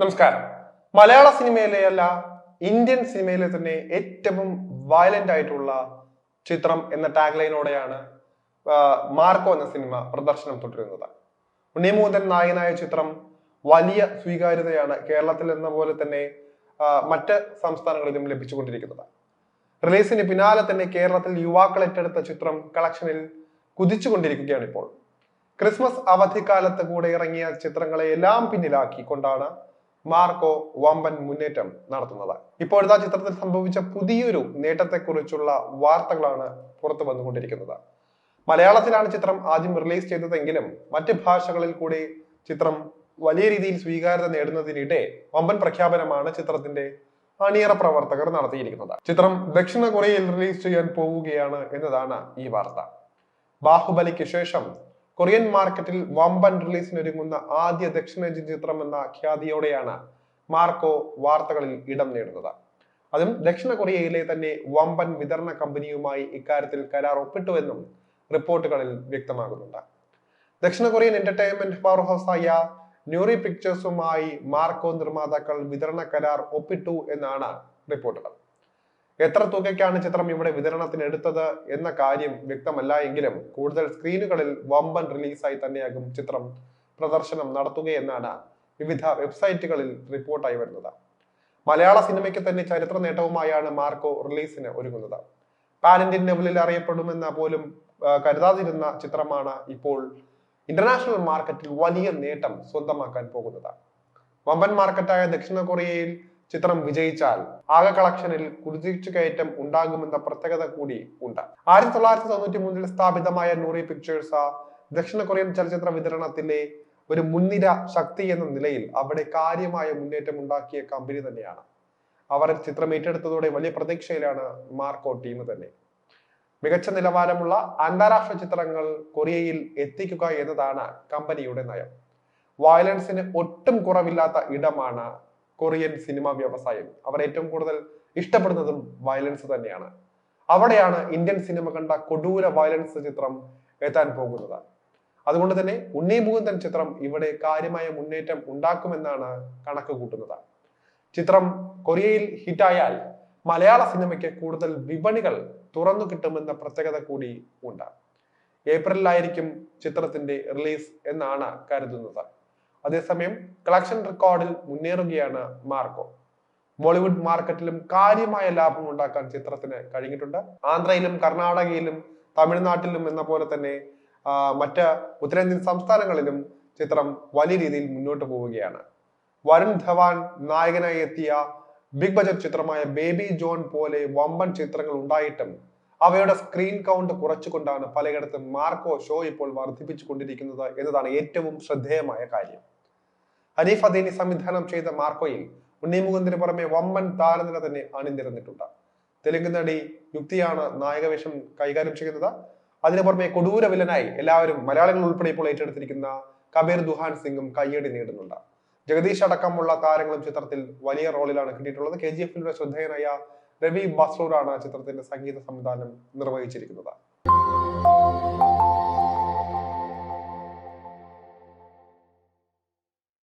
നമസ്കാരം. മലയാള സിനിമയിലെ അല്ല ഇന്ത്യൻ സിനിമയിലെ തന്നെ ഏറ്റവും വയലന്റ് ആയിട്ടുള്ള ചിത്രം എന്ന ടാഗ് ലൈനോടെയാണ് മാർക്കോ എന്ന സിനിമ പ്രദർശനം തുടരുന്നത്. ഉണ്ണിമൂതൻ നായകനായ ചിത്രം വലിയ സ്വീകാര്യതയാണ് കേരളത്തിൽ എന്ന പോലെ തന്നെ മറ്റ് സംസ്ഥാനങ്ങളിലും ലഭിച്ചുകൊണ്ടിരിക്കുന്നത്. റിലീസിന് പിന്നാലെ തന്നെ കേരളത്തിൽ യുവാക്കൾ ഏറ്റെടുത്ത ചിത്രം കളക്ഷനിൽ കുതിച്ചുകൊണ്ടിരിക്കുകയാണ് ഇപ്പോൾ ക്രിസ്മസ് അവധിക്കാലത്ത് കൂടെ ഇറങ്ങിയ ചിത്രങ്ങളെ എല്ലാം പിന്നിലാക്കിക്കൊണ്ടാണ് മാർക്കോ വമ്പൻ മുന്നേറ്റം നടത്തുന്നത്. ഇപ്പോഴത്തെ ചിത്രത്തിൽ സംഭവിച്ച പുതിയൊരു നേട്ടത്തെക്കുറിച്ചുള്ള വാർത്തകളാണ് പുറത്തു വന്നുകൊണ്ടിരിക്കുന്നത്. മലയാളത്തിലാണ് ചിത്രം ആദ്യം റിലീസ് ചെയ്തതെങ്കിലും മറ്റ് ഭാഷകളിൽ കൂടി ചിത്രം വലിയ രീതിയിൽ സ്വീകാര്യത നേടുന്നതിനിടെ വമ്പൻ പ്രഖ്യാപനമാണ് ചിത്രത്തിന്റെ അണിയറ പ്രവർത്തകർ നടത്തിയിരിക്കുന്നത്. ചിത്രം ദക്ഷിണ കൊറിയയിൽ റിലീസ് ചെയ്യാൻ പോവുകയാണ് എന്നതാണ് ഈ വാർത്ത. ബാഹുബലിക്ക് ശേഷം കൊറിയൻ മാർക്കറ്റിൽ വമ്പൻ റിലീസിന് ഒരുങ്ങുന്ന ആദ്യ ദക്ഷിണേന്ത്യൻ ചിത്രം എന്ന ഖ്യാതിയോടെയാണ് മാർക്കോ വാർത്തകളിൽ ഇടം നേടുന്നത്. അതും ദക്ഷിണ കൊറിയയിലെ തന്നെ വമ്പൻ വിതരണ കമ്പനിയുമായി ഇക്കാര്യത്തിൽ കരാർ ഒപ്പിട്ടുവെന്നും റിപ്പോർട്ടുകളിൽ വ്യക്തമാകുന്നുണ്ട്. ദക്ഷിണ കൊറിയൻ എന്റർടൈൻമെന്റ് പവർ ഹൗസായ ന്യൂറി പിക്ചേഴ്സുമായി മാർക്കോ നിർമ്മാതാക്കൾ വിതരണ കരാർ ഒപ്പിട്ടു എന്നാണ് റിപ്പോർട്ടുകൾ. എത്ര തുകയ്ക്കാണ് ചിത്രം ഇവിടെ വിതരണത്തിന് എടുത്തത് എന്ന കാര്യം വ്യക്തമല്ല എങ്കിലും കൂടുതൽ സ്ക്രീനുകളിൽ വമ്പൻ റിലീസായി തന്നെയാകും ചിത്രം പ്രദർശനം നടത്തുകയെന്നാണ് വിവിധ വെബ്സൈറ്റുകളിൽ റിപ്പോർട്ടായി വരുന്നത്. മലയാള സിനിമയ്ക്ക് തന്നെ ചരിത്ര നേട്ടവുമായാണ് മാർക്കോ റിലീസിന് ഒരുങ്ങുന്നത്. പാൻ ലെവലിൽ അറിയപ്പെടുമെന്ന പോലും കരുതാതിരുന്ന ചിത്രമാണ് ഇപ്പോൾ ഇന്റർനാഷണൽ മാർക്കറ്റിൽ വലിയ നേട്ടം സ്വന്തമാക്കാൻ പോകുന്നത്. വമ്പൻ മാർക്കറ്റായ ദക്ഷിണ കൊറിയയിൽ ചിത്രം വിജയിച്ചാൽ ആകെ കളക്ഷനിൽ കുതിച്ചു കയറ്റം ഉണ്ടാകുമെന്ന പ്രത്യേകത കൂടി ഉണ്ട്. ആയിരത്തി തൊള്ളായിരത്തി തൊണ്ണൂറ്റി മൂന്നിൽ സ്ഥാപിതമായ നൂറി പിക്ചേഴ്സ് ദക്ഷിണ കൊറിയൻ ചലച്ചിത്ര വിതരണത്തിലെ ഒരു മുൻനിര ശക്തി എന്ന നിലയിൽ അവിടെ കാര്യമായ മുന്നേറ്റം ഉണ്ടാക്കിയ കമ്പനി തന്നെയാണ്. അവർ ചിത്രം ഏറ്റെടുത്തതോടെ വലിയ പ്രതീക്ഷയിലാണ് മാർക്കോ ടീം തന്നെ. മികച്ച നിലവാരമുള്ള അന്താരാഷ്ട്ര ചിത്രങ്ങൾ കൊറിയയിൽ എത്തിക്കുക എന്നതാണ് കമ്പനിയുടെ നയം. വയലൻസിന് ഒട്ടും കുറവില്ലാത്ത ഇടമാണ് കൊറിയൻ സിനിമ വ്യവസായം. അവർ ഏറ്റവും കൂടുതൽ ഇഷ്ടപ്പെടുന്നതും വയലൻസ് തന്നെയാണ്. അവിടെയാണ് ഇന്ത്യൻ സിനിമ കണ്ട കൊടൂര വയലൻസ് ചിത്രം എത്താൻ പോകുന്നത്. അതുകൊണ്ട് തന്നെ ഉണ്ണി മുകുന്ദൻ ചിത്രം ഇവിടെ കാര്യമായ മുന്നേറ്റം ഉണ്ടാക്കുമെന്നാണ് കണക്ക് കൂട്ടുന്നത്. ചിത്രം കൊറിയയിൽ ഹിറ്റായാൽ മലയാള സിനിമയ്ക്ക് കൂടുതൽ വിപണികൾ തുറന്നു കിട്ടുമെന്ന പ്രത്യേകത കൂടി ഉണ്ട്. ഏപ്രിലായിരിക്കും ചിത്രത്തിന്റെ റിലീസ് എന്നാണ് കരുതുന്നത്. അതേസമയം കളക്ഷൻ റെക്കോർഡിൽ മുന്നേറുകയാണ് മാർക്കോ. ബോളിവുഡ് മാർക്കറ്റിലും കാര്യമായ ലാഭം ഉണ്ടാക്കാൻ ചിത്രത്തിന് കഴിഞ്ഞിട്ടുണ്ട്. ആന്ധ്രയിലും കർണാടകയിലും തമിഴ്നാട്ടിലും എന്ന പോലെ തന്നെ മറ്റ് ഉത്തരേന്ത്യൻ സംസ്ഥാനങ്ങളിലും ചിത്രം വലിയ രീതിയിൽ മുന്നോട്ട് പോവുകയാണ്. വരുൺ ധവാൻ നായകനായി എത്തിയ ബിഗ് ബജറ്റ് ചിത്രമായ ബേബി ജോൺ പോലെ വമ്പൻ ചിത്രങ്ങൾ ഉണ്ടായിട്ടും അവയുടെ സ്ക്രീൻ കൗണ്ട് കുറച്ചുകൊണ്ടാണ് പലയിടത്തും മാർക്കോ ഷോ ഇപ്പോൾ വർദ്ധിപ്പിച്ചു കൊണ്ടിരിക്കുന്നത് എന്നതാണ് ഏറ്റവും ശ്രദ്ധേയമായ കാര്യം. ഹനീഫ് സംവിധാനം ചെയ്ത മാർക്കോയിൽ ഉണ്ണിമുകുന്ദിന് പുറമെ വമ്പൻ താരനിര തന്നെ അണിനിരന്നിട്ടുണ്ട്. തെലുങ്ക് നടി യുക്തിയാണ് നായകവേഷം കൈകാര്യം ചെയ്യുന്നത്. അതിനു പുറമെ കൊടൂര വില്ലനായി എല്ലാവരും മലയാളികൾ ഉൾപ്പെടെ ഇപ്പോൾ ഏറ്റെടുത്തിരിക്കുന്ന കബീർ ദുഹാൻ സിംഗും കയ്യടി നേടുന്നുണ്ട്. ജഗദീഷ് അടക്കമുള്ള താരങ്ങളും ചിത്രത്തിൽ വലിയ റോളിലാണ് കിട്ടിയിട്ടുള്ളത്. കെ ജി എഫിലൂടെ ശ്രദ്ധേയനായ രവി ബസ്രൂറാണ് ചിത്രത്തിന്റെ സംഗീത സംവിധാനം നിർവഹിച്ചിരിക്കുന്നത്.